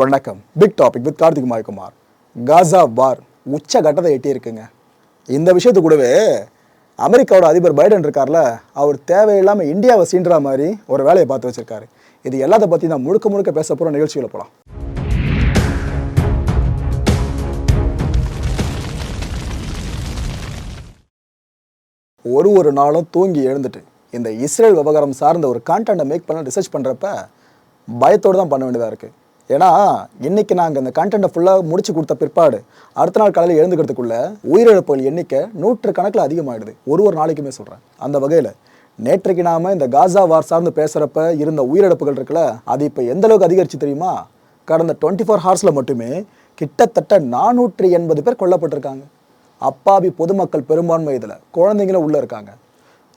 வணக்கம். Big topic with Karthik Mayakumar Gaza war உச்ச கட்டத்தை எட்டியிருக்குங்க. இந்த விஷயத்து கூடவே அமெரிக்காவோட அதிபர் பைடன் இருக்கார்ல அவர் தேவையில்லாமல் இந்தியாவை சீன்ற மாதிரி ஒரு வேலையை பார்த்து வச்சிருக்காரு. இது எல்லாத்த பற்றி நான் முழுக்க முழுக்க பேச போகிற நிகழ்ச்சியில் போகலாம் ஒரு ஒரு நாளும் தூங்கி எழுந்துட்டு இந்த இஸ்ரேல் விவகாரம் சார்ந்த ஒரு கான்டென்ட்டை மேக் பண்ண ரிசர்ச் பண்ணுறப்ப பயத்தோடு தான் பண்ண வேண்டியதாக இருக்குது ஏன்னா இன்னைக்கு நாங்கள் இந்த கண்டென்ட்டை ஃபுல்லாக முடிச்சு கொடுத்த பிற்பாடு அடுத்த நாள் காலையில் எழுந்துக்கிறதுக்குள்ள உயிரிழப்புகள் எண்ணிக்கை நூற்று கணக்கில் அதிகமாகிடுது ஒரு ஒரு நாளைக்குமே சொல்கிறேன் அந்த வகையில் நேற்றைக்கு நாம இந்த காசா வார் சார்ந்து பேசுகிறப்ப இருந்த உயிரிழப்புகள் இருக்குல்ல அது இப்போ எந்த அளவுக்கு அதிகரிச்சு தெரியுமா? கடந்த டுவெண்ட்டி ஃபோர் ஹார்ஸில் மட்டுமே கிட்டத்தட்ட நானூற்றி எண்பது பேர் கொல்லப்பட்டிருக்காங்க. அப்பாவி பொதுமக்கள் பெரும்பான்மை இதில். குழந்தைங்களும் உள்ளே இருக்காங்க.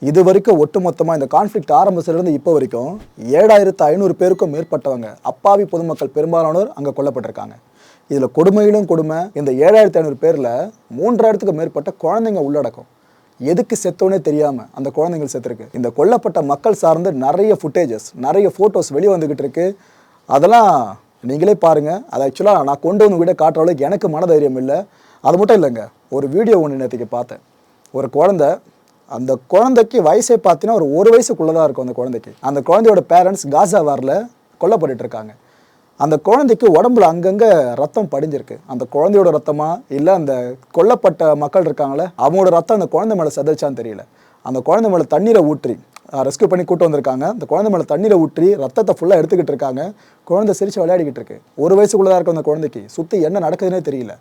இது வரைக்கும் ஒட்டுமொத்தமாக இந்த கான்ஃப்ளிக்ட் ஆரம்பத்திலிருந்து இப்போ வரைக்கும் ஏழாயிரத்து ஐநூறு பேருக்கும் மேற்பட்டவங்க அப்பாவி பொதுமக்கள் பெரும்பாலானோர் அங்கே கொல்லப்பட்டிருக்காங்க. இதில் கொடுமையிலும் கொடுமை இந்த ஏழாயிரத்து ஐநூறு பேரில் மூன்றாயிரத்துக்கு மேற்பட்ட குழந்தைங்க உள்ளடக்கம். எதுக்கு செத்தோன்னே தெரியாமல் அந்த குழந்தைங்கள் செத்துருக்கு. இந்த கொல்லப்பட்ட மக்கள் சார்ந்து நிறைய ஃபுட்டேஜஸ் நிறைய ஃபோட்டோஸ் வெளியே வந்துக்கிட்டு இருக்கு. அதெல்லாம் நீங்களே பாருங்கள் அது ஆக்சுவலாக நான் கொண்டு வந்து விட காட்டுற அளவுக்கு எனக்கு மனதைரியம் இல்லை. அது மட்டும் இல்லைங்க ஒரு வீடியோ ஒன்று நேற்றுக்கு பார்த்தேன். ஒரு குழந்தை அந்த குழந்தைக்கு வயசே பார்த்தீங்கன்னா ஒரு ஒரு வயசுக்குள்ளே தான் இருக்கும் அந்த குழந்தைக்கு. அந்த குழந்தையோட பேரண்ட்ஸ் காசா வாரில் கொல்லப்பட்டு இருக்காங்க. அந்த குழந்தைக்கு உடம்புல அங்கங்கே ரத்தம் படிஞ்சிருக்கு. அந்த குழந்தையோட ரத்தமா? இல்லை அந்த கொல்லப்பட்ட மக்கள் இருக்காங்களே அவங்களோட ரத்தம் அந்த குழந்தை மேலே செதச்சான்னு தெரியல. அந்த குழந்தை மேலே தண்ணீரை ஊற்றி ரெஸ்க்யூ பண்ணி கூட்டு வந்திருக்காங்க. அந்த குழந்தை மேலே தண்ணீரை ஊற்றி ரத்தத்தை ஃபுல்லாக எடுத்துக்கிட்டு இருக்காங்க. குழந்தை சிரித்து விளையாடிக்கிட்டு இருக்கு. ஒரு வயசுக்குள்ளே தான் இருக்கும் அந்த குழந்தைக்கு. சுற்றி என்ன நடக்குதுன்னே தெரியல.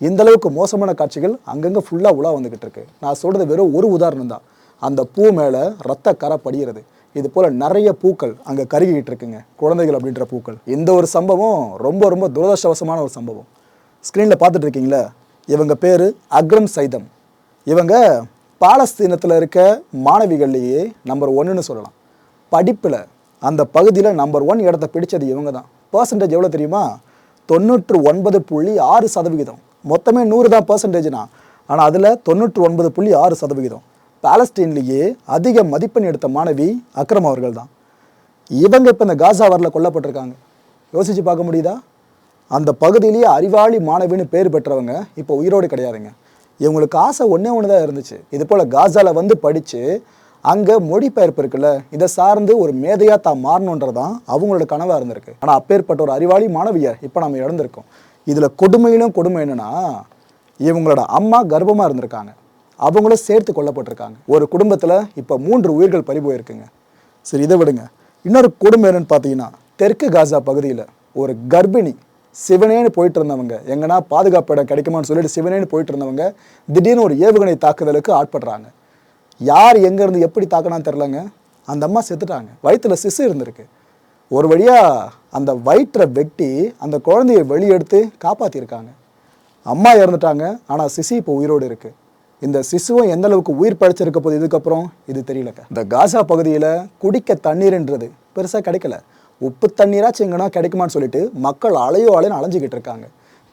இந்த அளவுக்கு மோசமான காட்சிகள் அங்கங்கே ஃபுல்லாக உலா வந்துக்கிட்டு இருக்கு. நான் சொல்கிறது வெறும் ஒரு உதாரணம் தான். அந்த பூ மேலே ரத்த கரை படிகிறது இது போல் நிறைய பூக்கள் அங்கே கருகிக்கிட்டு இருக்குங்க. குழந்தைகள் அப்படின்ற பூக்கள். இந்த ஒரு சம்பவம் ரொம்ப ரொம்ப துரதிருஷ்டவசமான ஒரு சம்பவம். ஸ்க்ரீனில் பார்த்துட்டு இவங்க பேர் அக்ரம் சைதம். இவங்க பாலஸ்தீனத்தில் இருக்க மாணவிகள்லேயே நம்பர் ஒன்றுன்னு சொல்லலாம். படிப்பில் அந்த பகுதியில் நம்பர் ஒன் இடத்த பிடிச்சது இவங்க தான். பர்சன்டேஜ் எவ்வளோ தெரியுமா? தொண்ணூற்று ஒன்பது புள்ளி ஆறு சதவிகிதம். மொத்தமே நூறு தான் பர்சன்டேஜ்னா ஆனால் அதில் தொண்ணூற்று ஒன்பது புள்ளி ஆறு சதவிகிதம் பாலஸ்டீன்லேயே அதிக மதிப்பெண் எடுத்த மாணவி அக்ரம் அவர்கள் தான் இவங்க இப்போ இந்த காசா வரல கொல்லப்பட்டிருக்காங்க. யோசித்து பார்க்க முடியுதா? அந்த பகுதியிலேயே அறிவாளி மாணவின்னு பேர் பெற்றவங்க இப்போ உயிரோடு கிடையாதுங்க. இவங்களுக்கு ஆசை ஒன்றே ஒன்று தான் இருந்துச்சு. இது போல் காசாவில் வந்து படித்து அங்கே மொழிபெயர்ப்பு இருக்குல்ல இதை சார்ந்து ஒரு மேதையாக தான் மாறணுன்றது தான் அவங்களோட கனவாக இருந்திருக்கு. ஆனால் அப்பேற்பட்ட ஒரு அறிவாளி மாணவியை இப்போ நம்ம இழந்திருக்கோம். இதில் கொடுமையிலும் கொடுமை என்னென்னா இவங்களோட அம்மா கர்ப்பமாக இருந்திருக்காங்க. அவங்களும் சேர்த்து கொல்லப்பட்டிருக்காங்க. ஒரு குடும்பத்தில் இப்போ மூன்று உயிர்கள் பறி போயிருக்குங்க. சரி இதை விடுங்க. இன்னொரு கொடுமை என்னன்னு பார்த்தீங்கன்னா தெற்கு காசா பகுதியில் ஒரு கர்ப்பிணி சிவனேன்னு போயிட்டு இருந்தவங்க எங்கன்னா பாதுகாப்பு இடம் கிடைக்குமான்னு சொல்லிட்டு சிவனேன்னு போயிட்டு இருந்தவங்க திடீர்னு ஒரு ஏவுகணை தாக்குதலுக்கு ஆட்படுறாங்க. யார் எங்கேருந்து எப்படி தாக்கினான்னு தெரிலங்க அந்த அம்மா செத்துட்டாங்க. வயிற்றுல சிசு இருந்திருக்கு. ஒரு வழியாக அந்த வயிற்றை வெட்டி அந்த குழந்தையை வெளியெடுத்து காப்பாற்றியிருக்காங்க அம்மா இறந்துட்டாங்க. ஆனால் சிசு இப்போ உயிரோடு இருக்குது இந்த சிசுவும் எந்த அளவுக்கு உயிர் படைச்சிருக்க போது இதுக்கப்புறம் இது தெரியலக்க. இந்த காசா பகுதியில் குடிக்க தண்ணீர்ன்றது பெருசாக கிடைக்கல. உப்பு தண்ணீராச்சும் எங்கன்னா கிடைக்குமான்னு சொல்லிட்டு மக்கள் அலையோ அலைன்னு அலைஞ்சிக்கிட்டு இருக்காங்க.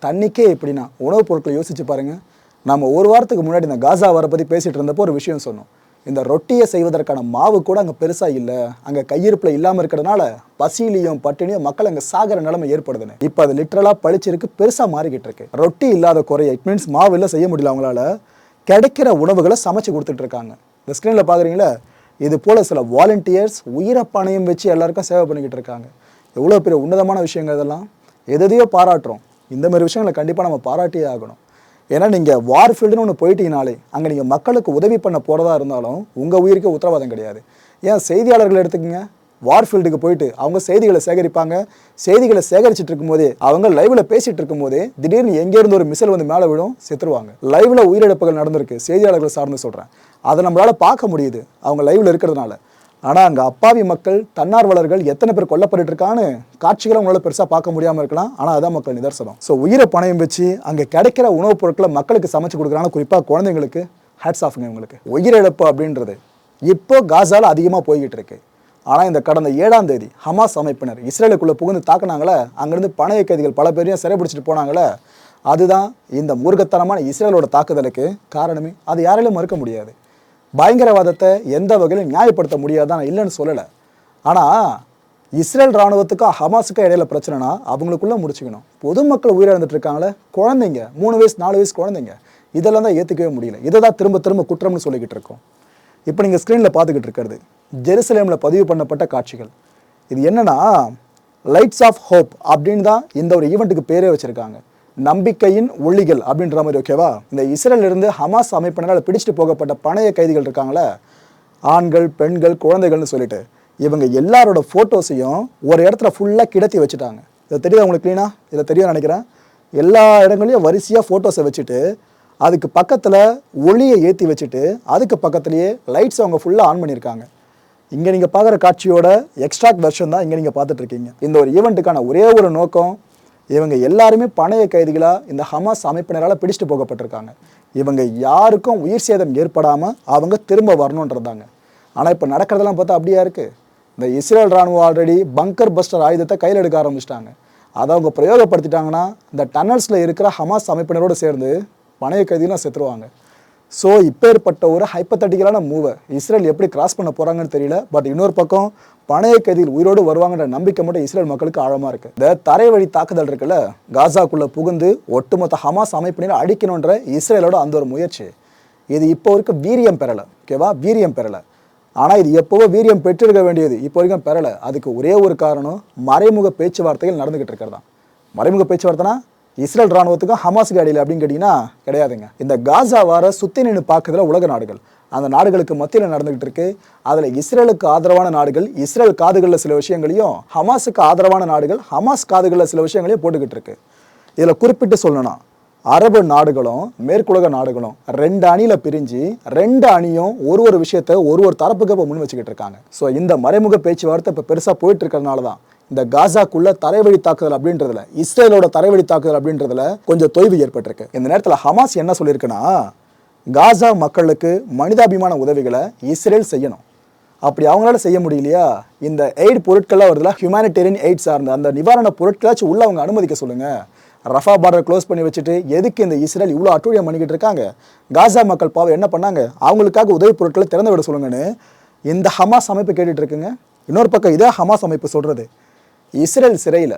தண்ணிக்கே எப்படின்னா உணவுப் பொருட்களை யோசிச்சு பாருங்கள் நம்ம ஒரு வாரத்துக்கு முன்னாடி இந்த காசா வர பற்றி பேசிகிட்டு இருந்தப்போ ஒரு விஷயம் சொன்னோம். இந்த ரொட்டியை செய்வதற்கான மாவு கூட அங்கே பெருசாக இல்லை. அங்கே கையிருப்பில் இல்லாமல் இருக்கிறதுனால பசியிலையும் பட்டினியும் மக்கள் அங்கே சாகிற நிலைமை ஏற்படுதுன்னு. இப்போ அது லிட்ரலாக பழிச்சிருக்கு பெருசாக மாறிக்கிட்டு இருக்கு. ரொட்டி இல்லாத குறைய இட் மீன்ஸ் மாவு இல்லை செய்ய முடியல அவங்களால கிடைக்கிற உணவுகளை சமைச்சு கொடுத்துட்டு இருக்காங்க. இந்த ஸ்க்ரீனில் பார்க்குறீங்களா இது போல் சில வாலண்டியர்ஸ் உயிரை பணையும் வச்சு எல்லாருக்கும் சேவை பண்ணிக்கிட்டு இருக்காங்க. எவ்வளோ பெரிய உன்னதமான விஷயங்கள் இதெல்லாம். எதையோ பாராட்டுறோம். இந்த மாதிரி விஷயங்களை கண்டிப்பாக நம்ம பாராட்டியே ஆகணும். ஏன்னா நீங்கள் வார் ஃபீல்டுன்னு ஒன்று போயிட்டீங்கனாலே அங்கே நீங்கள் மக்களுக்கு உதவி பண்ண போகிறதா இருந்தாலும் உங்கள் உயிருக்கு உத்தரவாதம் கிடையாது. ஏன் செய்தியாளர்கள் எடுத்துக்கங்க? வார் ஃபீல்டுக்கு போயிட்டு அவங்க செய்திகளை சேகரிப்பாங்க. செய்திகளை சேகரிச்சுட்டு இருக்கும்போதே அவங்க லைவ்ல பேசிட்டு இருக்கும்போதே திடீர்னு எங்கேருந்து ஒரு மிசல் வந்து மேலே விடும் செத்துருவாங்க. லைவ்ல உயிரிழப்புகள் நடந்திருக்கு. செய்தியாளர்கள் சார்ந்து சொல்கிறேன் அதை நம்மளால் பார்க்க முடியுது. அவங்க லைவ்ல இருக்கிறதுனால. ஆனால் அங்கே அப்பாவி மக்கள் தன்னார்வலர்கள் எத்தனை பேர் கொல்லப்பட்டு இருக்கான்னு காட்சிகளை உங்களால் பெருசாக பார்க்க முடியாமல் இருக்கலாம். ஆனால் அதான் மக்கள் நிதர்சனம். ஸோ உயிரை பணையம் வச்சு அங்கே கிடைக்கிற உணவுப் பொருட்களை மக்களுக்கு சமைச்சு கொடுக்குறாங்க குறிப்பாக குழந்தைங்களுக்கு ஹேட்ஸ் ஆஃப்ங்க இவங்களுக்கு. உயிரிழப்பு அப்படின்றது இப்போ காசால அதிகமாக போய்கிட்டு இருக்கு ஆனால் இந்த கடந்த ஏழாம் தேதி ஹமாஸ் அமைப்பினர் இஸ்ரேலுக்குள்ளே புகுந்து தாக்குனாங்களே அங்கேருந்து பணைய கைதிகள் பல பேரையும் சிறைபிடிச்சிட்டு போனாங்களே அதுதான் இந்த மூர்க்கத்தனமான இஸ்ரேலோட தாக்குதலுக்கு காரணமே. அது யாராலையும் மறுக்க முடியாது. பயங்கரவாதத்தை எந்த வகையிலும் நியாயப்படுத்த முடியாதான் இல்லைன்னு சொல்லலை. ஆனால் இஸ்ரேல் இராணுவத்துக்கும் ஹமாஸுக்கும் இடையில பிரச்சனைனா அவங்களுக்குள்ளே முடிச்சுக்கணும். பொதுமக்கள் உயிரிழந்துட்டு இருக்காங்களே குழந்தைங்க மூணு வயசு நாலு வயசு குழந்தைங்க இதெல்லாம் தான் ஏற்றுக்கவே முடியல. இதை தான் திரும்ப திரும்ப குற்றம்னு சொல்லிக்கிட்டு இருக்கோம். இப்போ நீங்கள் ஸ்க்ரீனில் பார்த்துக்கிட்டு இருக்கிறது ஜெருசலேமில் பதிவு பண்ணப்பட்ட காட்சிகள். இது என்னென்னா லைட்ஸ் ஆஃப் ஹோப் அப்படின்னு தான் இந்த ஒரு ஈவெண்ட்டுக்கு பேரே வச்சுருக்காங்க. நம்பிக்கையின் ஒளிகள் அப்படின்ற மாதிரி ஓகேவா இந்த இஸ்ரேலிருந்து ஹமாஸ் அமைப்பினரால் பிடிச்சிட்டு போகப்பட்ட பணைய கைதிகள் இருக்காங்களே ஆண்கள் பெண்கள் குழந்தைகள்னு சொல்லிட்டு இவங்க எல்லாரோட ஃபோட்டோஸையும் ஒரு இடத்துல ஃபுல்லாக கிடத்தி வச்சுட்டாங்க. இதை தெரியுதா உங்களுக்கு க்ளீனா இதை தெரியும் நினைக்கிறேன். எல்லா இடங்களையும் வரிசையாக ஃபோட்டோஸை வச்சுட்டு அதுக்கு பக்கத்தில் ஒளியை ஏற்றி வச்சுட்டு அதுக்கு பக்கத்துலேயே லைட்ஸ் அவங்க ஃபுல்லாக ஆன் பண்ணியிருக்காங்க. இங்கே நீங்கள் பார்க்குற காட்சியோட எக்ஸ்ட்ராக்ட் வெர்ஷன் தான் இங்கே நீங்கள் பார்த்துட்ருக்கீங்க இந்த ஒரு ஈவெண்ட்டுக்கான ஒரே ஒரு நோக்கம் இவங்க எல்லாருமே பணைய கைதிகளாக இந்த ஹமாஸ் அமைப்பினரால் பிடிச்சிட்டு போகப்பட்டிருக்காங்க. இவங்க யாருக்கும் உயிர் சேதம் ஏற்படாமல் அவங்க திரும்ப வரணுன்றதாங்க ஆனால் இப்போ நடக்கிறதெல்லாம் பார்த்தா அப்படியா இருக்குது இந்த இஸ்ரேல் ராணுவம் ஆல்ரெடி பங்கர் பஸ்டர் ஆயுதத்தை கையில் எடுக்க ஆரம்பிச்சிட்டாங்க. அதை அவங்க பிரயோகப்படுத்திட்டாங்கன்னா இந்த டன்னல்ஸில் இருக்கிற ஹமாஸ் அமைப்பினரோடு சேர்ந்து பணைய கைதிகளாக செத்துருவாங்க. ஸோ இப்பேற்பட்ட ஒரு ஹைப்பத்தட்டிக்கலான மூவை இஸ்ரேல் எப்படி கிராஸ் பண்ண போகிறாங்கன்னு தெரியல. பட் இன்னொரு பக்கம் பணைய கைதிகள் உயிரோடு வருவாங்கன்ற நம்பிக்கை மட்டும் இஸ்ரேல் மக்களுக்கு ஆழமாக இருக்குது இந்த தரை வழி தாக்குதல் இருக்குல்ல காசாக்குள்ளே புகுந்து ஒட்டுமொத்த ஹமாஸ் அமைப்பினர் அடிக்கணுன்ற இஸ்ரேலோட அந்த ஒரு முயற்சி. இது இப்போ வரைக்கும் வீரியம் பெறலை ஓகேவா வீரியம் பெறலை. ஆனால் இது எப்போவோ வீரியம் பெற்றிருக்க வேண்டியது இப்போ வரைக்கும் பெறலை. அதுக்கு ஒரே ஒரு காரணம் மறைமுக பேச்சுவார்த்தைகள் நடந்துக்கிட்டு இருக்கிறது. தான் மறைமுக பேச்சுவார்த்தைனா இஸ்ரேல் ராணுவத்துக்கும் ஹமாஸுக்கு அடியில் அப்படின்னு கேட்டிங்கன்னா கிடையாதுங்க. இந்த காசா வார சுத்தி நின்று பார்க்கறதுல உலக நாடுகள். அந்த நாடுகளுக்கு மத்தியில் நடந்துகிட்டு இருக்கு. அதில் இஸ்ரேலுக்கு ஆதரவான நாடுகள் இஸ்ரேல் காதுகளில் சில விஷயங்களையும் ஹமாஸுக்கு ஆதரவான நாடுகள் ஹமாஸ் காதுகளில் சில விஷயங்களையும் போட்டுக்கிட்டு இருக்கு. இதில் குறிப்பிட்டு சொல்லணும் அரபு நாடுகளும் மேற்குலக நாடுகளும் ரெண்டு அணியில பிரிஞ்சு ரெண்டு அணியும் ஒரு ஒரு விஷயத்த ஒரு ஒரு தரப்புக்கு இப்போ முன் வச்சுக்கிட்டு இருக்காங்க. ஸோ இந்த மறைமுக பேச்சுவார்த்தை இப்போ பெருசாக போயிட்டு இருக்கிறதுனால தான் இந்த காசாக்குள்ள தரைவழி தாக்குதல் அப்படின்றதுல இஸ்ரேலோட தரைவழி தாக்குதல் அப்படின்றதுல கொஞ்சம் தொய்வு ஏற்பட்டிருக்கு. இந்த நேரத்தில் ஹமாஸ் என்ன சொல்லியிருக்குன்னா காசா மக்களுக்கு மனிதாபிமான உதவிகளை இஸ்ரேல் செய்யணும். அப்படி அவங்களால செய்ய முடியலையா? இந்த எய்ட் பொருட்கள்லாம் வருதுல ஹியூமானிட்டேரியன் எய்ட் சார்ந்த அந்த நிவாரண பொருட்களாச்சும் உள்ள அவங்க அனுமதிக்க சொல்லுங்க. ரஃபா பார்டர் க்ளோஸ் பண்ணி வச்சுட்டு எதுக்கு இந்த இஸ்ரேல் இவ்வளோ அட்டூழியம் பண்ணிக்கிட்டு இருக்காங்க? காசா மக்கள் பாவம் என்ன பண்ணாங்க? அவங்களுக்காக உதவி பொருட்களை திறந்து விட சொல்லுங்கன்னு இந்த ஹமாஸ் அமைப்பு கேட்டுட்டு இருக்குங்க. இன்னொரு பக்கம் இதே ஹமாஸ் அமைப்பு சொல்றது. இஸ்ரேல் சிறையில்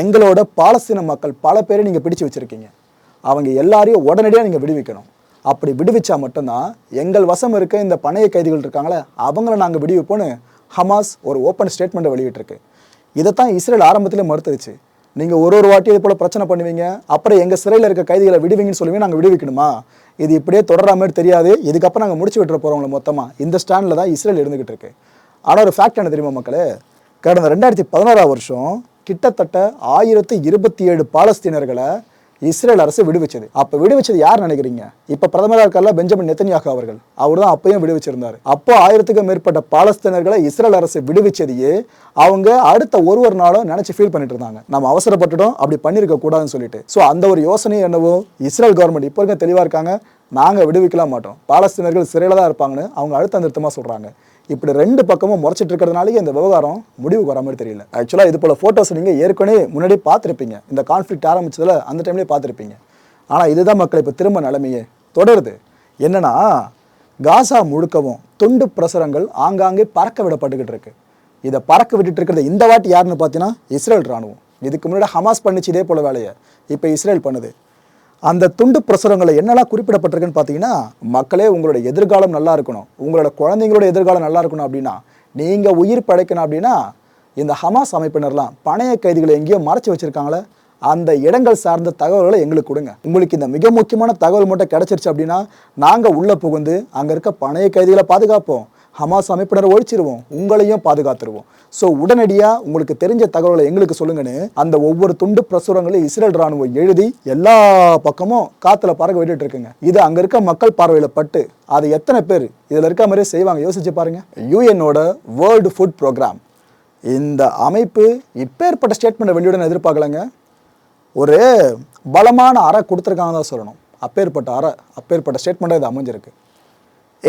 எங்களோட பாலஸ்தீன மக்கள் பல பேரை நீங்கள் பிடிச்சு வச்சிருக்கீங்க. அவங்க எல்லாரையும் உடனடியாக நீங்கள் விடுவிக்கணும். அப்படி விடுவிச்சா மட்டும்தான் எங்கள் வசம் இருக்க இந்த பணைய கைதிகள் இருக்காங்களே அவங்கள நாங்கள் விடுவிப்போன்னு ஹமாஸ் ஒரு ஓப்பன் ஸ்டேட்மெண்ட்டை வெளியிட்டிருக்கு. இதைத்தான் இஸ்ரேல் ஆரம்பத்திலே மறுத்துருச்சு. நீங்கள் ஒரு ஒரு வாட்டி இது போல் பிரச்சனை பண்ணுவீங்க அப்புறம் எங்கள் சிறையில் இருக்க கைதிகளை விடுவீங்கன்னு சொல்லுவீங்க நாங்கள் விடுவிக்கணுமா? இது இப்படியே தொடரா மாதிரி தெரியாது. இதுக்கப்புறம் நாங்கள் முடிச்சு விட்டுற போகிறவங்கள மொத்தமாக இந்த ஸ்டாண்டில் தான் இஸ்ரேல் இருந்துகிட்டு இருக்கு. ஆனால் ஒரு ஃபேக்ட் என்ன தெரியுமா மக்களே? கடந்த ரெண்டாயிரத்தி பதினோராம் வருஷம் கிட்டத்தட்ட ஆயிரத்தி இருபத்தி ஏழு பாலஸ்தீனர்களை இஸ்ரேல் அரசு விடுவிச்சது. அப்போ விடுவிச்சது யார் நினைக்கிறீங்க? இப்போ பிரதமராக இருக்கல பெஞ்சமின் நெத்தன்யாகு அவர்கள். அவர் தான் அப்பயும் விடுவிச்சிருந்தார். அப்போ ஆயிரத்துக்கும் மேற்பட்ட பாலஸ்தீனர்களை இஸ்ரேல் அரசு விடுவிச்சதையே அவங்க அடுத்த ஒரு ஒரு நாளும் நினைச்சு ஃபீல் பண்ணிட்டு இருந்தாங்க. நம்ம அவசரப்பட்டுட்டோம் அப்படி பண்ணியிருக்க கூடாதுன்னு சொல்லிட்டு. ஸோ அந்த ஒரு யோசனை என்னவோ இஸ்ரேல் கவர்மெண்ட் இப்போ இருக்க தெளிவாக இருக்காங்க. நாங்கள் விடுவிக்கலாம் மாட்டோம். பாலஸ்தீனர்கள் சிறையில் தான் இருப்பாங்கன்னு அவங்க அழுத்த நிறுத்தமாக சொல்கிறாங்க இப்படி ரெண்டு பக்கமும் முறைச்சிட்டு இருக்கிறதுனாலே இந்த விவகாரம் முடிவுக்கு வர மாதிரி தெரியல. ஆக்சுவலாக இது போல் ஃபோட்டோஸ் நீங்கள் ஏற்கனவே முன்னாடி பார்த்துருப்பீங்க. இந்த கான்ஃப்ளிக்ட் ஆரம்பிச்சதில் அந்த டைம்லேயே பார்த்துருப்பீங்க. ஆனால் இதுதான் மக்கள் இப்போ திரும்ப நிலைமையே தொடருது. என்னென்னா காசா முழுக்கவும் துண்டு பிரசுரங்கள் ஆங்காங்கே பறக்க விடப்பட்டுக்கிட்டு இருக்கு. இதை பறக்க விட்டுட்டு இருக்கிறது இந்த வாட்டி யாருன்னு பார்த்தீங்கன்னா இஸ்ரேல் ராணுவம். இதுக்கு முன்னாடி ஹமாஸ் பண்ணிச்சு இதே போல் வேலையை. இப்போ இஸ்ரேல் பண்ணுது. அந்த துண்டு பிரசுரங்களை என்னெல்லாம் குறிப்பிடப்பட்டிருக்குன்னு பார்த்தீங்கன்னா மக்களே உங்களோட எதிர்காலம் நல்லா இருக்கணும். உங்களோட குழந்தைங்களோட எதிர்காலம் நல்லா இருக்கணும் அப்படின்னா நீங்கள் உயிர் படைக்கணும் அப்படின்னா இந்த ஹமாஸ் அமைப்பினர்லாம் பணைய கைதிகளை எங்கேயோ மறைச்சி வச்சுருக்காங்களே அந்த இடங்கள் சார்ந்த தகவல்களை எங்களுக்கு கொடுங்க. உங்களுக்கு இந்த மிக முக்கியமான தகவல் மட்டும் கிடச்சிருச்சு அப்படின்னா நாங்கள் உள்ளே புகுந்து அங்கே இருக்க பணைய கைதிகளை பாதுகாப்போம். ஹமாஸ் அமைப்பினர் ஒழிச்சிருவோம் உங்களையும் பாதுகாத்துருவோம். ஸோ உடனடியாக உங்களுக்கு தெரிஞ்ச தகவலை எங்களுக்கு சொல்லுங்கன்னு அந்த ஒவ்வொரு துண்டு பிரசுரங்களையும் இஸ்ரேல் ராணுவம் எழுதி எல்லா பக்கமும் காற்றுல பறக்க விட்டுட்டு இருக்குங்க. இது அங்கே இருக்க மக்கள் பார்வையில் பட்டு அது எத்தனை பேர் இதில் இருக்க மாதிரியே செய்வாங்க? யோசிச்சு பாருங்க. யூஎன்னோட வேர்ல்டு ஃபுட் ப்ரோக்ராம் இந்த அமைப்பு இப்பேற்பட்ட ஸ்டேட்மெண்ட்டை வெளியுடன் எதிர்பார்க்கலங்க. ஒரு பலமான அறை கொடுத்துருக்காங்க தான் சொல்லணும். அப்பேற்பட்ட அறை அப்பேற்பட்ட ஸ்டேட்மெண்ட்டாக இது அமைஞ்சிருக்கு.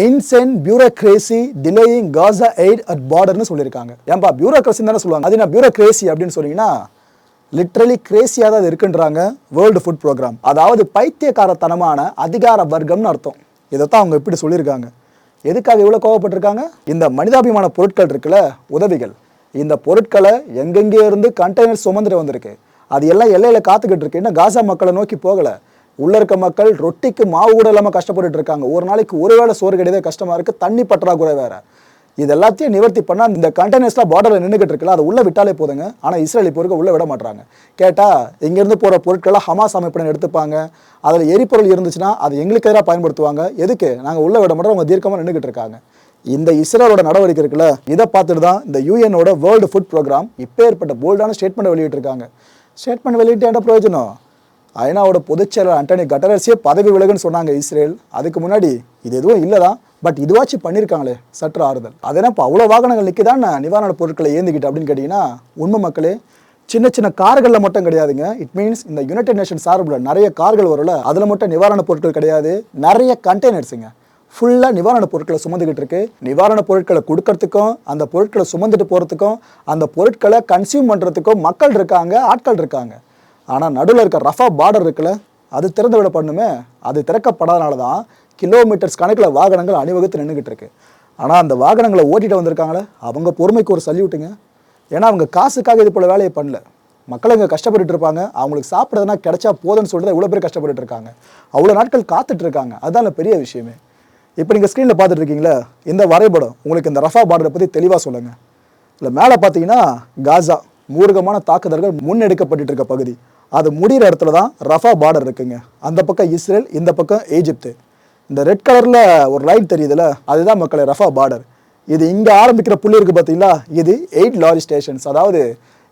Insane bureaucracy delaying Gaza aid at பார்டர்னு சொல்லியிருக்காங்க. ஏன்பா பியூரோக்ரஸின்னு தானே சொல்லுவாங்க? அது என்ன பியூரோக்ரேசி அப்படின்னு சொன்னீங்கன்னா லிட்ரலி கிரேசியாக தான் அது இருக்குன்றாங்க வேர்ல்டு ஃபுட் ப்ரோக்ராம் அதாவது பைத்தியக்காரத்தனமான அதிகார வர்க்கம்னு அர்த்தம். இதைத்தான் அவங்க இப்படி சொல்லியிருக்காங்க. எதுக்காக இவ்வளோ கோவப்பட்டிருக்காங்க? இந்த மனிதாபிமான பொருட்கள் இருக்குல்ல உதவிகள். இந்த பொருட்களை எங்கெங்கே இருந்து கண்டெய்னர் சுமந்துட்டு வந்திருக்கு. அது எல்லாம் எல்லையில் காத்துக்கிட்டு இருக்கு. இன்னும் காசா மக்களை நோக்கி போகலை. உள்ள இருக்க மக்கள் ரொட்டிக்கு மாவு கூட இல்லாமல் கஷ்டப்பட்டு இருக்காங்க. ஒரு நாளைக்கு ஒரு வேளை சோறு கிடையாது கஷ்டமா இருக்கு தண்ணி பற்றாக்குறை வேற. இது எல்லாத்தையும் நிவர்த்தி பண்ணால் இந்த கண்டெய்னர்ஸ்லாம் பார்டரில் நின்றுக்கிட்டு இருக்குல்ல அதை உள்ளே விட்டாலே போதுங்க. ஆனால் இஸ்ரேல் இப்போ இருக்க உள்ளே விட மாட்டாங்க கேட்டால் இங்கேருந்து போகிற பொருட்களை ஹமாஸ் அமைப்பினர் எடுத்துப்பாங்க. அதில் எரிபொருள் இருந்துச்சுன்னா அதை எங்களுக்கு எதிராக பயன்படுத்துவாங்க. எதுக்கு? நாங்கள் உள்ளே விட மாட்டோம் அவங்க தீர்க்கமாக நின்றுக்கிட்டு இருக்காங்க. இந்த இஸ்ரேலோட நடவடிக்கை இருக்குல்ல இதை பார்த்துட்டு தான் இந்த யூஎனோட வேர்ல்டு ஃபுட் ப்ரோக்ராம் இப்போ ஏற்பட்ட போல்டான ஸ்டேட்மெண்ட் வெளியிட்டிருக்காங்க. ஸ்டேட்மெண்ட் வெளியிட்டு என்ன பிரயோஜனம்? ஐநாவோட பொதுச்செயலர் அண்டனி கட்டரசியே பதவி விலகுன்னு சொன்னாங்க இஸ்ரேல். அதுக்கு முன்னாடி இது எதுவும் இல்லைதான் பட் இதுவாச்சும் பண்ணியிருக்காங்களே சற்று ஆறுதல். அது என்ன இப்போ அவ்வளோ வாகனங்கள் நிற்கிதான் நிவாரணப் பொருட்களை ஏந்திக்கிட்டு அப்படின்னு கேட்டிங்கன்னா உண்மை மக்களே சின்ன சின்ன கார்களில் மட்டும் கிடையாதுங்க. இட் மீன்ஸ் இந்த யுனைடெட் நேஷன் சார்பில் நிறைய கார்கள் வரும்ல அதில் மட்டும் நிவாரணப் பொருட்கள் கிடையாது. நிறைய கண்டெய்னர்ஸுங்க ஃபுல்லாக நிவாரணப் பொருட்களை சுமந்துக்கிட்டு இருக்கு. நிவாரணப் பொருட்களை கொடுக்கறதுக்கும் அந்த பொருட்களை சுமந்துட்டு போகிறதுக்கும் அந்த பொருட்களை கன்சியூம் பண்ணுறதுக்கும் மக்கள் இருக்காங்க ஆட்கள் இருக்காங்க. ஆனால் நடுவில் இருக்க ரஃபா பார்டர் இருக்குல்ல அது திறந்து விடப்படணுமே அது திறக்கப்படாதனால தான் கிலோமீட்டர்ஸ் கணக்கில் வாகனங்கள் அணிவகுத்து நின்றுக்கிட்டு இருக்கு. ஆனால் அந்த வாகனங்களை ஓட்டிட்டு வந்திருக்காங்களே அவங்க பொறுமைக்கு ஒரு சல்யூட்டுங்க ஏன்னா அவங்க காசுக்காக இது போல் வேலையை பண்ணல. மக்கள் இங்கே கஷ்டப்பட்டுட்டு இருப்பாங்க அவங்களுக்கு சாப்பிட்றதுனா கிடைச்சா போதும்னு சொல்லிட்டு இவ்வளோ பேர் கஷ்டப்பட்டு இருக்காங்க. அவ்வளோ நாட்கள் காத்துட்டு இருக்காங்க அதுதான் பெரிய விஷயமே. இப்போ நீங்கள் ஸ்க்ரீனில் பார்த்துட்டு இருக்கீங்களே இந்த வரைபடம் உங்களுக்கு இந்த ரஃபா பார்டரை பற்றி தெளிவாக சொல்லுங்கள் இல்லை மேலே பார்த்தீங்கன்னா காசா. மூர்க்கமான தாக்குதல்கள் முன்னெடுக்கப்பட்டு இருக்க பகுதி. அது முடிகிற இடத்துல தான் ரஃபா பார்டர் இருக்குங்க. அந்த பக்கம் இஸ்ரேல் இந்த பக்கம் ஈஜிப்து இந்த ரெட் கலரில் ஒரு லைட் தெரியுதுல்ல அதுதான் மக்களை ரஃபா பார்டர் இது இங்கே ஆரம்பிக்கிற புள்ளி இருக்குது பார்த்தீங்களா இது எயிட் லாரி ஸ்டேஷன்ஸ் அதாவது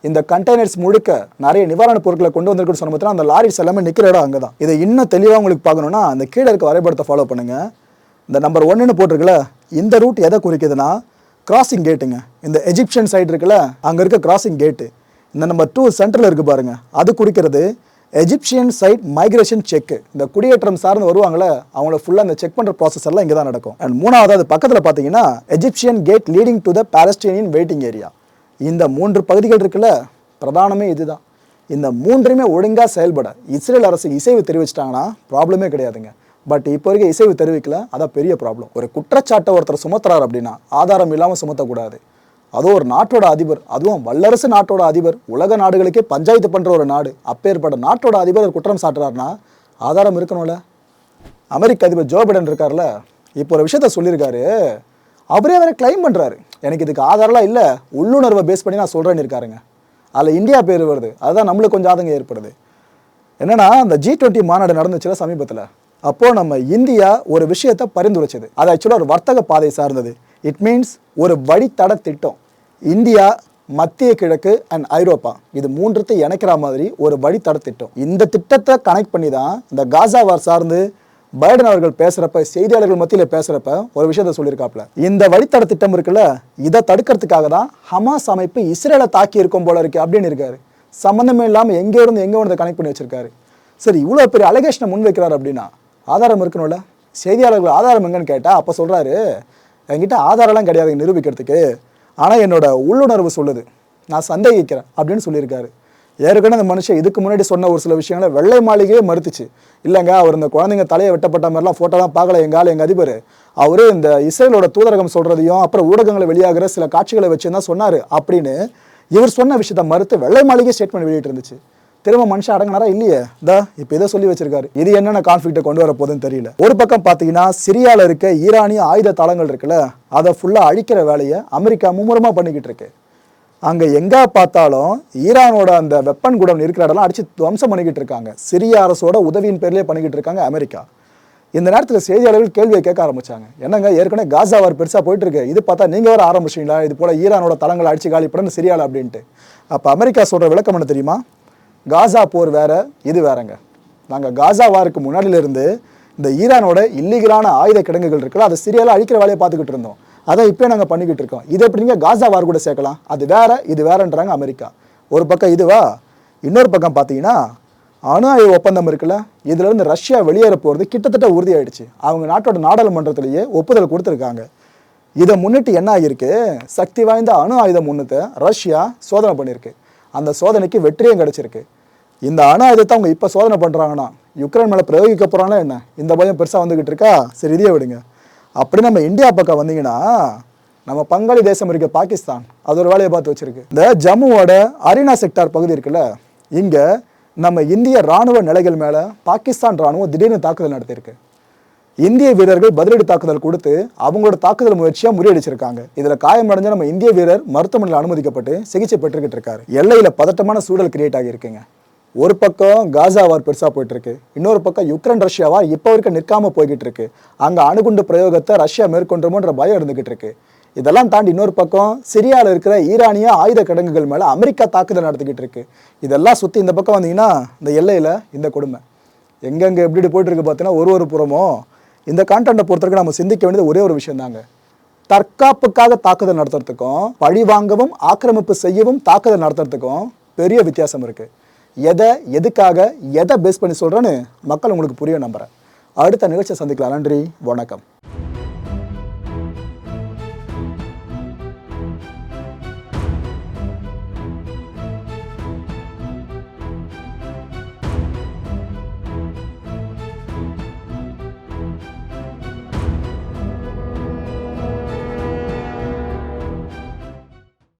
இந்த கண்டெய்னர்ஸ் முழுக்க நிறைய நிவாரணப் பொருட்களை கொண்டு வந்திருக்குன்னு சொன்ன அந்த லாரிஸ் எல்லாமே நிற்கிற இடம் அங்கே தான் இதை இன்னும் தெளிவாக உங்களுக்கு பார்க்கணுன்னா அந்த கீழே இருக்க வரைபடத்தை ஃபாலோ பண்ணுங்கள் இந்த நம்பர் ஒன்றுன்னு போட்டிருக்குல்ல இந்த ரூட் எதை குறிக்குதுன்னா கிராசிங் கேட்டுங்க இந்த எஜிப்சியன் சைடு இருக்குல்ல அங்கே இருக்க கிராசிங் கேட்டு இந்த நம்பர் டூ சென்டரில் இருக்குது பாருங்கள் அது குறிக்கிறது எஜிப்சியன் சைட் மைக்ரேஷன் செக் இந்த குடியேற்றம் சார்ந்து வருவாங்களே அவங்கள ஃபுல்லாக அந்த செக் பண்ணுற ப்ராசஸ் எல்லாம் இங்கே தான் நடக்கும். அண்ட் மூணாவது அது பக்கத்தில் பார்த்தீங்கன்னா Egyptian gate leading to the Palestinian waiting area இந்த மூன்று பகுதிகள் இருக்குல்ல பிரதானமே இதுதான். இந்த மூன்றுமே ஒழுங்காக செயல்பட. இஸ்ரேல் அரசு இசைவு தெரிவிச்சிட்டாங்கன்னா ப்ராப்ளமே கிடையாதுங்க. பட் இப்போ வரைக்கும் இசைவு தெரிவிக்கல. அதான் பெரிய ப்ராப்ளம் ஒரு குற்றச்சாட்டை ஒருத்தர் சுமத்துறாரு அப்படின்னா ஆதாரம் இல்லாமல் சுமத்தக்கூடாது. அதுவும் ஒரு நாட்டோட அதிபர். அதுவும் வல்லரசு நாட்டோட அதிபர். உலக நாடுகளுக்கே பஞ்சாயத்து பண்ணுற ஒரு நாடு. அப்பேற்பட்ட நாட்டோட அதிபர் ஒரு குற்றம் சாட்டுறாருன்னா ஆதாரம் இருக்கணும்ல. அமெரிக்க அதிபர் ஜோ பைடன் இருக்கார்ல. இப்போ ஒரு விஷயத்த சொல்லியிருக்காரு. அவரே அவரை கிளைம் பண்ணுறாரு எனக்கு இதுக்கு ஆதாரம்லாம் இல்லை. உள்ளுணர்வை பேஸ் பண்ணி நான் சொல்கிறேன்னு இருக்காருங்க. அதில் இந்தியா பேர் வருது. அதுதான் நம்மளுக்கு கொஞ்சம் ஆதங்கம் ஏற்படுது. என்னன்னா அந்த ஜி டுவெண்ட்டி மாநாடு நடந்துச்சுல சமீபத்தில். அப்போது நம்ம இந்தியா ஒரு விஷயத்தை பரிந்துரைச்சது. அது ஆக்சுவலாக ஒரு வர்த்தக பாதை சார்ந்தது. இட் மீன்ஸ் ஒரு வழித்தட திட்டம். இந்தியா மத்திய கிழக்கு அண்ட் ஐரோப்பா. இது மூன்றுத்தை இணைக்கிற மாதிரி ஒரு வழித்தட திட்டம். இந்த திட்டத்தை கனெக்ட் பண்ணி தான் இந்த காசா வார் சார்ந்து பைடன் அவர்கள் பேசுகிறப்ப செய்தியாளர்கள் மத்தியில் பேசுகிறப்ப ஒரு விஷயத்த சொல்லியிருக்காப்ல இந்த வழித்தட திட்டம் இருக்குல்ல இதை தடுக்கிறதுக்காக தான் ஹமாஸ் அமைப்பு இஸ்ரேலை தாக்கி இருக்கும் போல இருக்கு அப்படின்னு இருக்காரு. சம்மந்தமே இல்லாமல் எங்கே இருந்து எங்கே வந்து கனெக்ட் பண்ணி வச்சிருக்காரு. சரி இவ்வளோ பெரிய அலகேஷனை முன்வைக்கிறார் அப்படின்னா ஆதாரம் இருக்கணும்ல? செய்தியாளர்கள் ஆதாரம் எங்கன்னு கேட்டால் அப்போ சொல்கிறாரு என்கிட்ட ஆதாரம்லாம் கிடையாது நிரூபிக்கிறதுக்கு. ஆனால் என்னோட உள்ளுணர்வு சொல்லுது. நான் சந்தேகிக்கிறேன் அப்படின்னு சொல்லியிருக்காரு. ஏற்கனவே அந்த மனுஷன் இதுக்கு முன்னாடி சொன்ன ஒரு சில விஷயங்களை வெள்ளை மாளிகையே மறுத்துச்சு. இல்லைங்க அவர் இந்த குழந்தைங்க தலையை வெட்டப்பட்ட மாதிரிலாம் ஃபோட்டோலாம் பார்க்கல எங்கள் ஆள் எங்கள் அதிபர். அவரே இந்த இஸ்ரேலோட தூதரகம் சொல்கிறதையும் அப்புறம் ஊடகங்களை வெளியாகிற சில காட்சிகளை வச்சு தான் சொன்னார் அப்படின்னு இவர் சொன்ன விஷயத்தை மறுத்து வெள்ளை மாளிகை ஸ்டேட்மெண்ட் வெளியிட்டு இருந்துச்சு திரும்ப மனுஷன் அடங்கினாரா இல்லையே? தா இப்போ இதை சொல்லி வச்சிருக்காரு. இது என்னென்ன கான்ஃபிளிக்ட்டை கொண்டு வர போகுதுன்னு தெரியல. ஒரு பக்கம் பார்த்தீங்கன்னா சிரியாவில் இருக்க ஈரானிய ஆயுத தளங்கள் இருக்குல்ல அதை ஃபுல்லாக அழிக்கிற வேலையை அமெரிக்கா மும்முரமாக பண்ணிக்கிட்டு இருக்கு. அங்கே எங்கே பார்த்தாலும் ஈரானோட அந்த வெப்பன் குடம் இருக்கிற இடம்லாம் அடிச்சு துவம்சம் பண்ணிக்கிட்டு இருக்காங்க. சிரிய அரசோட உதவியின் பேர்லேயே பண்ணிக்கிட்டு இருக்காங்க அமெரிக்கா. இந்த நேரத்தில் செய்தியாளர்கள் கேள்வியை கேட்க ஆரம்பிச்சாங்க. என்னங்க ஏற்கனவே காசா வார் பெருசாக போயிட்டு இருக்கு. இது பார்த்தா நீங்கள் வர ஆரம்பிச்சிங்களா இது போல் ஈரானோட தளங்களை அடிச்சு காலி பண்ணு சிரியால அப்படின்ட்டு. அப்போ அமெரிக்கா சொல்கிற விளக்கம் என்ன தெரியுமா? காசா போர் வேற இது வேறங்க. நாங்கள் காசா வாருக்கு முன்னாடியிலிருந்து இந்த ஈரானோட இல்லீகலான ஆயுத கிடங்குகள் இருக்குல்ல அதை சிரியால அழிக்கிற வேலையை பார்த்துக்கிட்டு இருந்தோம். அதை இப்போ நாங்கள் பண்ணிக்கிட்டு இருக்கோம். இதை எப்படிங்க காசா வார் கூட சேர்க்கலாம்? அது வேற இது வேறன்றாங்க அமெரிக்கா. ஒரு பக்கம் இதுவா இன்னொரு பக்கம் பார்த்தீங்கன்னா அணு ஆயுத ஒப்பந்தம் இருக்குல்ல இதுலேருந்து ரஷ்யா வெளியேற போகிறது கிட்டத்தட்ட உறுதியாயிடுச்சு. அவங்க நாட்டோட நாடாளுமன்றத்திலேயே ஒப்புதல் கொடுத்துருக்காங்க. இதை முன்னிட்டு என்ன ஆகியிருக்கு? சக்தி வாய்ந்த அணு ஆயுதம் முன்னத்தை ரஷ்யா சோதனை பண்ணியிருக்கு. அந்த சோதனைக்கு வெற்றியும் கிடைச்சிருக்கு. இந்த அணு ஆயுதத்தை அவங்க இப்போ சோதனை பண்ணுறாங்கன்னா யுக்ரைன் மேலே பிரயோகிக்க போகிறாங்கன்னா என்ன? இந்த பயம் பெருசாக வந்துக்கிட்டு இருக்கா? சரி இதையே விடுங்க. அப்படி நம்ம இந்தியா பக்கம் வந்தீங்கன்னா நம்ம பங்காளி தேசம் இருக்க பாகிஸ்தான் அது ஒரு வேலையை பார்த்து வச்சுருக்கு. இந்த ஜம்முவோட அரினா செக்டார் பகுதி இருக்குல்ல இங்கே நம்ம இந்திய ராணுவ நிலைகள் மேலே பாகிஸ்தான் ராணுவம் திடீர்னு தாக்குதல் நடத்தியிருக்கு. இந்திய வீரர்கள் பதிலடி தாக்குதல் கொடுத்து அவங்களோட தாக்குதல் முயற்சியா முறியடிச்சிருக்காங்க. இதுல காயமடைஞ்ச நம்ம இந்திய வீரர் மருத்துவமனையில் அனுமதிக்கப்பட்டு சிகிச்சை பெற்றுக்கிட்டு இருக்காரு. எல்லையில பதட்டமான சூழல் கிரியேட் ஆகியிருக்குங்க. ஒரு பக்கம் காசா வார் பெருசா போயிட்டு இருக்கு இன்னொரு பக்கம் யுக்ரைன் ரஷ்யா வார் இப்போ வரைக்கும் நிற்காம போய்கிட்டு இருக்கு அங்க அணுகுண்டு பிரயோகத்தை ரஷ்யா மேற்கொண்டுமோன்ற பயம் இருந்துகிட்டு இருக்கு இதெல்லாம் தாண்டி இன்னொரு பக்கம் சிரியால இருக்கிற ஈரானிய ஆயுத கிடங்குகள் மேல அமெரிக்கா தாக்குதல் நடத்திக்கிட்டு இருக்கு இதெல்லாம் சுத்தி இந்த பக்கம் வந்தீங்கன்னா இந்த எல்லையில இந்த கொடுமை. எங்கெங்க எப்படி இப்படி போயிட்டு இருக்கு பார்த்தீங்கன்னா ஒரு ஒரு புறமும் இந்த கான்டென்ட்டை பொறுத்தவரைக்கும் நம்ம சிந்திக்க வேண்டியது ஒரே ஒரு விஷயம் தாங்க. தற்காப்புக்காக தாக்குதல் நடத்துறதுக்கும் பழி வாங்கவும் ஆக்கிரமிப்பு செய்யவும் தாக்குதல் நடத்துறதுக்கும் பெரிய வித்தியாசம் இருக்கு. எதை எதுக்காக எதை பேஸ் பண்ணி சொல்கிறேன்னு மக்கள் உங்களுக்கு புரிய நம்புகிறேன் அடுத்த நிகழ்ச்சியை சந்திக்கலாம். நன்றி வணக்கம்.